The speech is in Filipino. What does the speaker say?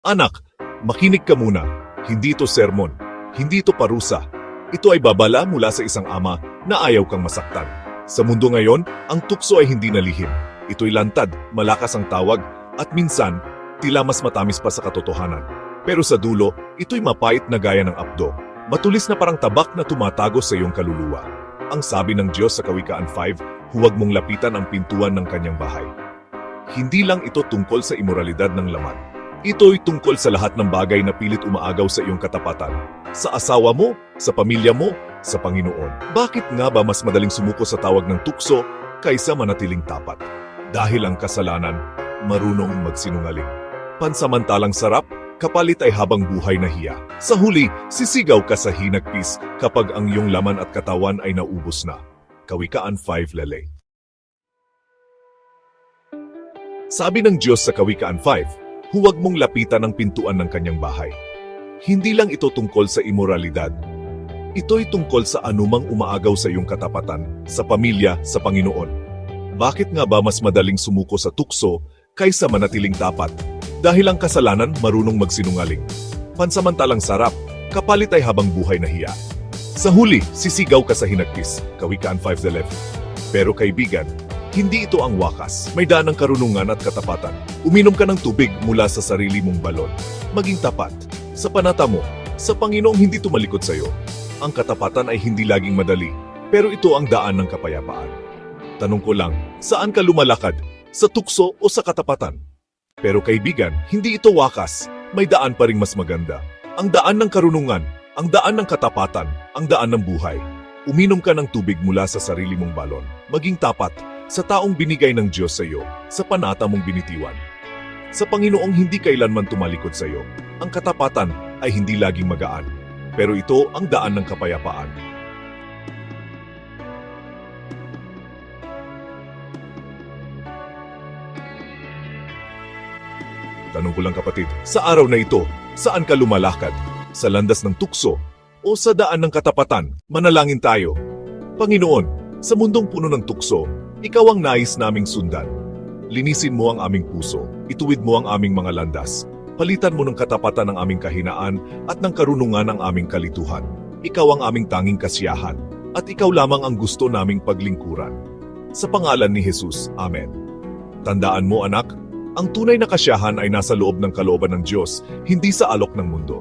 Anak, makinig ka muna. Hindi ito sermon. Hindi ito parusa. Ito ay babala mula sa isang ama na ayaw kang masaktan. Sa mundo ngayon, ang tukso ay hindi nalihim. Ito'y lantad, malakas ang tawag, at minsan, tila mas matamis pa sa katotohanan. Pero sa dulo, ito'y mapait na gaya ng apdo. Matulis na parang tabak na tumatago sa iyong kaluluwa. Ang sabi ng Diyos sa Kawikaan 5, huwag mong lapitan ang pintuan ng kanyang bahay. Hindi lang ito tungkol sa imoralidad ng laman. Ito'y tungkol sa lahat ng bagay na pilit umaagaw sa iyong katapatan. Sa asawa mo, sa pamilya mo, sa Panginoon. Bakit nga ba mas madaling sumuko sa tawag ng tukso kaysa manatiling tapat? Dahil ang kasalanan, marunong magsinungaling. Pansamantalang sarap, kapalit ay habang buhay na hiya. Sa huli, sisigaw ka sa hinagpis kapag ang iyong laman at katawan ay naubos na. Kawikaan 5 Lele Sabi ng Diyos sa Kawikaan 5, huwag mong lapitan ang pintuan ng kanyang bahay. Hindi lang ito tungkol sa imoralidad. Ito'y tungkol sa anumang umaagaw sa iyong katapatan, sa pamilya, sa Panginoon. Bakit nga ba mas madaling sumuko sa tukso kaysa manatiling tapat? Dahil ang kasalanan marunong magsinungaling. Pansamantalang sarap, kapalit ay habang buhay na hiya. Sa huli, sisigaw ka sa hinagpis, Kawikaan 5.11. Pero kaibigan, hindi ito ang wakas. May daan ng karunungan at katapatan. Uminom ka ng tubig mula sa sarili mong balon. Maging tapat. Sa panata mo, sa Panginoong hindi tumalikod sa iyo. Ang katapatan ay hindi laging madali, pero ito ang daan ng kapayapaan. Tanong ko lang, saan ka lumalakad? Sa tukso o sa katapatan? Pero kaibigan, hindi ito wakas. May daan pa ring mas maganda. Ang daan ng karunungan, ang daan ng katapatan, ang daan ng buhay. Uminom ka ng tubig mula sa sarili mong balon. Maging tapat sa taong binigay ng Diyos sa iyo, sa panata mong binitiwan. Sa Panginoong hindi kailanman tumalikod sa iyo, ang katapatan ay hindi laging magaan. Pero ito ang daan ng kapayapaan. Tanong ko lang kapatid, sa araw na ito, saan ka lumalakad? Sa landas ng tukso o sa daan ng katapatan? Manalangin tayo. Panginoon, sa mundong puno ng tukso, ikaw ang nais naming sundan. Linisin mo ang aming puso, ituwid mo ang aming mga landas. Palitan mo ng katapatan ang aming kahinaan at ng karunungan ang aming kalituhan. Ikaw ang aming tanging kasiyahan, at ikaw lamang ang gusto naming paglingkuran. Sa pangalan ni Jesus, Amen. Tandaan mo anak, ang tunay na kasiyahan ay nasa loob ng kalooban ng Diyos, hindi sa alok ng mundo.